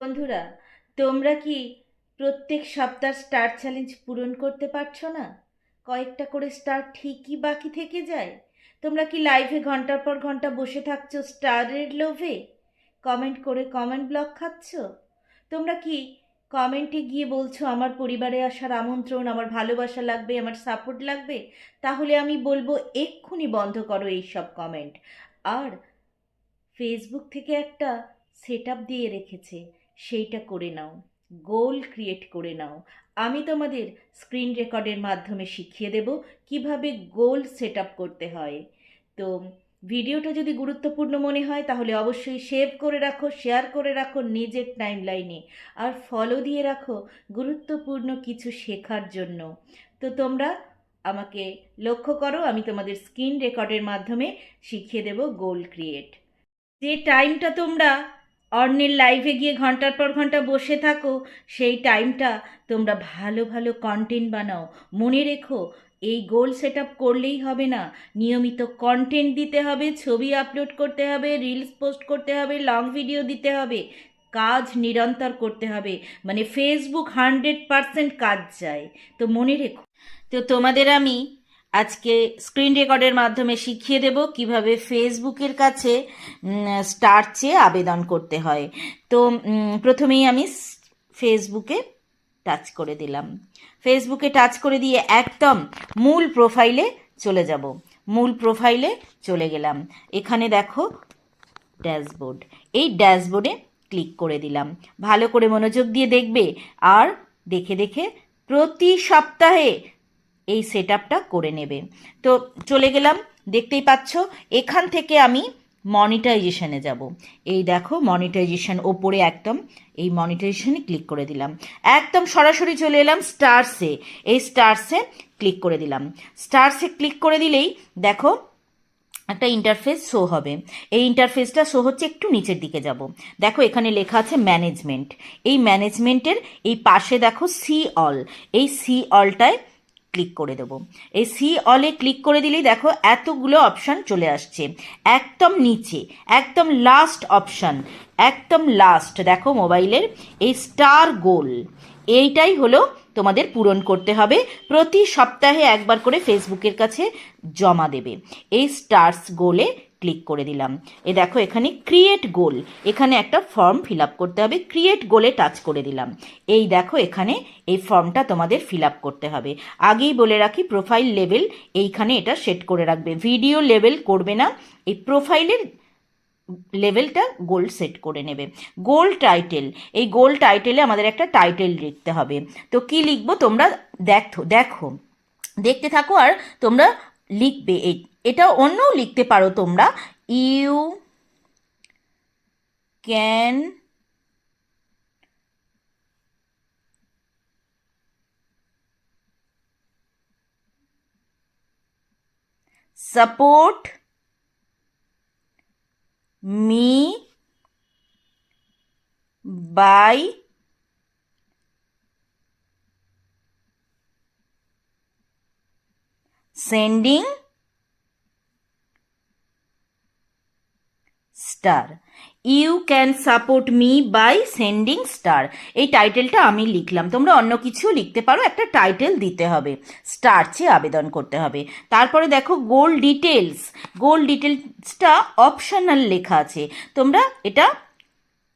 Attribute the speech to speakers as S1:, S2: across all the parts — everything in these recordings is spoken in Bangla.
S1: বন্ধুরা, তোমরা কি প্রত্যেক সপ্তাহ স্টার চ্যালেঞ্জ পূরণ করতে পারছ না? কয়েকটা করে স্টার ঠিকই বাকি থেকে যায়। তোমরা কি লাইভে ঘণ্টার পর ঘণ্টা বসে থাকছো স্টারের লোভে? কমেন্ট করে কমেন্ট ব্লক খাচ্ছ? তোমরা কি কমেন্টে গিয়ে বলছো, আমার পরিবারে আসার আমন্ত্রণ, আমার ভালোবাসা লাগবে, আমার সাপোর্ট লাগবে? তাহলে আমি বলব, এক্ষুনি বন্ধ করো এই সব কমেন্ট আর ফেসবুক থেকে একটা সেট দিয়ে রেখেছে। সেইটা করে নাও গোল ক্রিয়েট করে নাও। আমি তোমাদের স্ক্রিন রেকর্ডের মাধ্যমে শিখিয়ে দেব কীভাবে গোল সেট করতে হয়। তো ভিডিওটা যদি গুরুত্বপূর্ণ মনে হয়, তাহলে অবশ্যই সেভ করে রাখো শেয়ার করে রাখো নিজের টাইম লাইনে আর ফলো দিয়ে রাখো গুরুত্বপূর্ণ কিছু শেখার জন্য। তো তোমরা আমাকে লক্ষ্য করো, আমি তোমাদের স্ক্রিন রেকর্ডের মাধ্যমে শিখিয়ে দেব গোল ক্রিয়েট যে টাইমটা তোমরা অন্যের লাইভে গিয়ে ঘণ্টার পর ঘণ্টা বসে থাকো, সেই টাইমটা তোমরা ভালো ভালো কন্টেন্ট বানাও। মনে রেখো, এই গোল সেট আপ করলেই হবে না। নিয়মিত কন্টেন্ট দিতে হবে, ছবি আপলোড করতে হবে রিলস পোস্ট করতে হবে লং ভিডিও দিতে হবে, কাজ নিরন্তর করতে হবে। মানে ফেসবুক হান্ড্রেড পারসেন্ট কাজ চাই তো মনে রেখো। তো তোমাদের আমি আজকে স্ক্রিন রেকর্ডের মাধ্যমে শিখিয়ে দেব কীভাবে ফেসবুকের কাছে স্টার চেয়ে আবেদন করতে হয়। তো প্রথমেই আমি ফেসবুকে টাচ করে দিলাম। ফেসবুকে টাচ করে দিয়ে একদম মূল প্রোফাইলে চলে যাব। মূল প্রোফাইলে চলে গেলাম। এখানে দেখো ড্যাশবোর্ড এই ড্যাশবোর্ডে ক্লিক করে দিলাম। ভালো করে মনোযোগ দিয়ে দেখবে আর দেখে দেখে প্রতি সপ্তাহে এই সেট করে নেবে। তো চলে গেলাম, দেখতেই পাচ্ছ, এখান থেকে আমি মনিটাইজেশনে যাব। এই দেখো মনিটাইজেশন ওপরে একদম, এই মনিটাইজেশনে ক্লিক করে দিলাম। একদম সরাসরি চলে এলাম স্টারসে এই স্টারসে ক্লিক করে দিলাম। স্টারসে ক্লিক করে দিলেই দেখো, একটা ইন্টারফেস শো হবে। এই ইন্টারফেসটা শো হচ্ছে একটু নিচের দিকে যাব। দেখো, এখানে লেখা আছে ম্যানেজমেন্ট এই ম্যানেজমেন্টের এই পাশে দেখো সি অল এই সি অলটায় ক্লিক করে দেবো। এই সি অলে ক্লিক করে দিলেই দেখো এতগুলো অপশান চলে আসছে। একদম নিচে, একদম লাস্ট অপশান একদম লাস্ট দেখো মোবাইলের এই স্টার গোল এইটাই হলো তোমাদের পূরণ করতে হবে। প্রতি সপ্তাহে একবার করে ফেসবুকের কাছে জমা দেবে। এই স্টার্স গোলে ক্লিক করে দিলাম। এ দেখো, এখানে ক্রিয়েট গোল এখানে একটা ফর্ম ফিল করতে হবে। ক্রিয়েট গোলে টাচ করে দিলাম। এই দেখো, এখানে এই ফর্মটা তোমাদের ফিল করতে হবে। আগেই বলে রাখি প্রোফাইল লেভেল এইখানে এটা সেট করে রাখবে। ভিডিও লেভেল করবে না, এই প্রোফাইলের লেভেলটা গোল সেট করে নেবে। গোল টাইটেল এই গোল টাইটেলে আমাদের একটা টাইটেল লিখতে হবে। তো কি লিখব তোমরা দেখো দেখো। দেখতে থাকো আর তোমরা লিখবে এই এটা অন্যও লিখতে পারো তোমরা। You can support me by sending star you can support me by sending star এই টাইটেলটা আমি লিখলাম। তোমরা অন্য কিছু লিখতে পারো। একটা টাইটেল দিতে হবে। স্টার চেয়ে আবেদন করতে হবে। তারপরে দেখো গোল ডিটেলস গোল ডিটেলসটা অপশনাল লেখা আছে। তোমরা এটা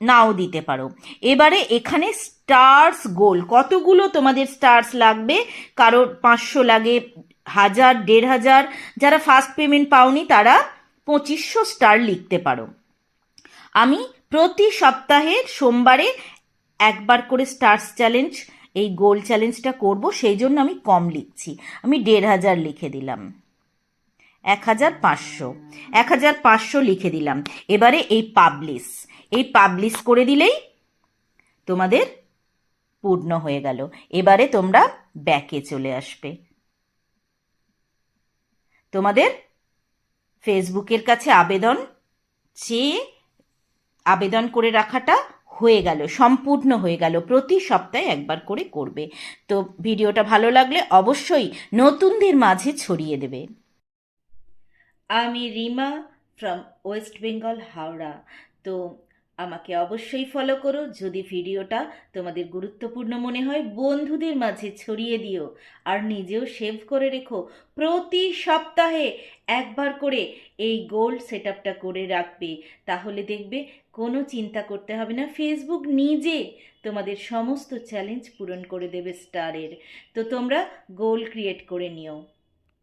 S1: নাও দিতে পারো। এবারে এখানে স্টার্স গোল কতগুলো তোমাদের স্টার্স লাগবে? কারোর পাঁচশো লাগে, হাজার, দেড় হাজার। যারা ফার্স্ট পেমেন্ট পাওনি তারা পঁচিশশো স্টার লিখতে পারো। আমি প্রতি সপ্তাহে সোমবারে একবার করে স্টার্স চ্যালেঞ্জ, এই গোল চ্যালেঞ্জটা করব, সেই জন্য আমি কম লিখছি। আমি দেড় হাজার লিখে দিলাম। এক হাজার পাঁচশো। এক হাজার পাঁচশো লিখে দিলাম। এবারে এই পাবলিশ। এই পাবলিশ করে দিলেই তোমাদের পূর্ণ হয়ে গেল। এবারে তোমরা ব্যাকে চলে আসবে। তোমাদের ফেসবুকের কাছে আবেদন চেয়ে আবেদন করে রাখাটা হয়ে গেল, সম্পূর্ণ হয়ে গেল, প্রতি সপ্তাহে একবার করে করবে। তো ভিডিওটা ভালো লাগলে অবশ্যই নতুনদের মাঝে ছড়িয়ে দেবে। আমি রিমা ফ্রম ওয়েস্ট বেঙ্গল হাওড়া। তো আমাকে অবশ্যই ফলো করো। যদি ভিডিওটা তোমাদের গুরুত্বপূর্ণ মনে হয়, বন্ধুদের মাঝে ছড়িয়ে দিও আর নিজেও সেভ করে রেখো। প্রতি সপ্তাহে একবার করে এই গোল্ড সেট করে রাখবে। তাহলে দেখবে কোনো চিন্তা করতে হবে না। ফেসবুক নিজে তোমাদের সমস্ত চ্যালেঞ্জ পূরণ করে দেবে স্টারের তো তোমরা গোল ক্রিয়েট করে নিও।